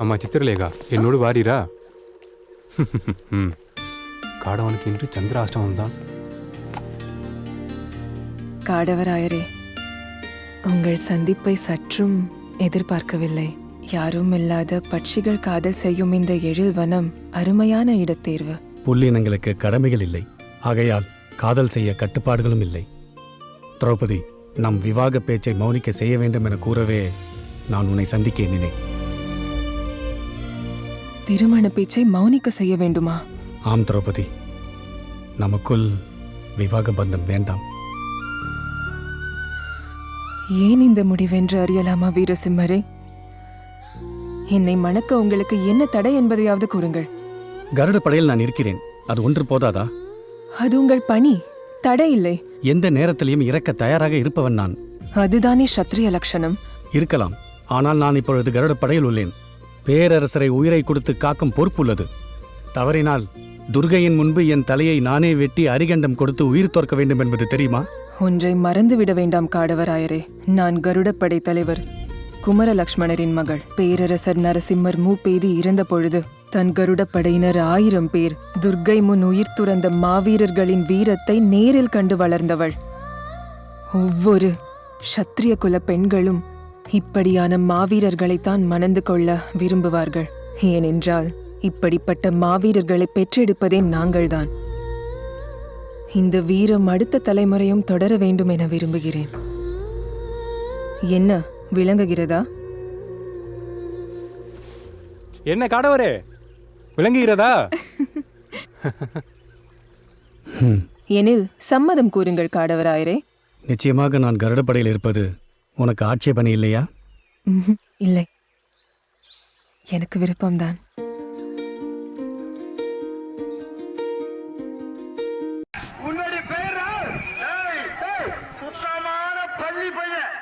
அம்மா சித்திரலேகா என்னோடு வாரீரா? ம். காடவனுக்கு இன்று சந்திராஷ்டமம் தான். காடவராயரே உங்கள் சந்திப்பை சற்றும் எதிர்பார்க்கவில்லை. யாரும் இல்லாத பட்சிகள் காதல் செய்யும் இந்த எழில் வனம் அருமையான இடத்தேர்வு. புல்லினங்களுக்கு கடமைகள் இல்லை. ஆகையால் காதல் செய்ய கட்டுப்பாடுகளும் இல்லை. திரௌபதி நம் விவாக பேச்சை மௌனிக்க செய்ய வேண்டும் என கூறவே நான் உன்னை சந்திக்க எண்ணினேன். திருமண பேச்சை மௌனிக்க செய்ய வேண்டுமா? ஆம் திரௌபதி. நமக்குள் விவாக பந்தம் வேண்டாம். ஏன் இந்த முடிவென்று அறியலாமா வீரசிம்மரே? என்னை மணக்க உங்களுக்கு என்ன தடை என்பதையாவது கூறுங்கள். கருட படையில் நான் இருக்கிறேன். அது ஒன்று போதாதா? அது உங்கள் பணி தடை இல்லை. எந்த நேரத்திலையும் இறக்க தயாராக இருப்பவன் நான். அதுதானே சத்திரிய லட்சணம். இருக்கலாம். ஆனால் நான் இப்பொழுது கருட படையில் உள்ளேன். பேரரசரை உயிரை கொடுத்து காக்கும் பொறுப்புள்ளது. தவறினால் துர்கையின் முன்பு என் தலையை நானே வெட்டி அரிகண்டம் கொடுத்து உயிர் தோற்க வேண்டும் என்பது தெரியுமா? ஒன்றை மறந்துவிட வேண்டாம் காடவராயரே. நான் கருடப்படை தலைவர். குமர லக்ஷ்மணரின் மகள். பேரரசர் நரசிம்மர் மூப்பேதி இறந்த பொழுது தன் கருடப்படையினர் ஆயிரம் பேர் துர்க்கை முன் உயிர் துறந்த மாவீரர்களின் வீரத்தை நேரில் கண்டு வளர்ந்தவள். ஒவ்வொரு சத்திரிய குல பெண்களும் இப்படியான மாவீரர்களைத்தான் மணந்து கொள்ள விரும்புவார்கள். ஏனென்றால் இப்படிப்பட்ட மாவீரர்களை பெற்றெடுப்பதே நாங்கள்தான். இந்த வீரம் அடுத்த தலைமுறையும் தொடர வேண்டும் என விரும்புகிறேன். என்ன விளங்குகிறதா? என்ன காடவரே? விளங்குகிறதா? எனில் சம்மதம் கூறுங்கள் காடவராயரே. நிச்சயமாக நான் கருடப்படையில் இருப்பது உனக்கு ஆட்சேபனை இல்லையா? இல்லை. எனக்கு விருப்பம்தான். சுத்தமான பள்ளி பையன்.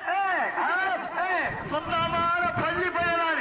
சுத்தமான பள்ளி பையன்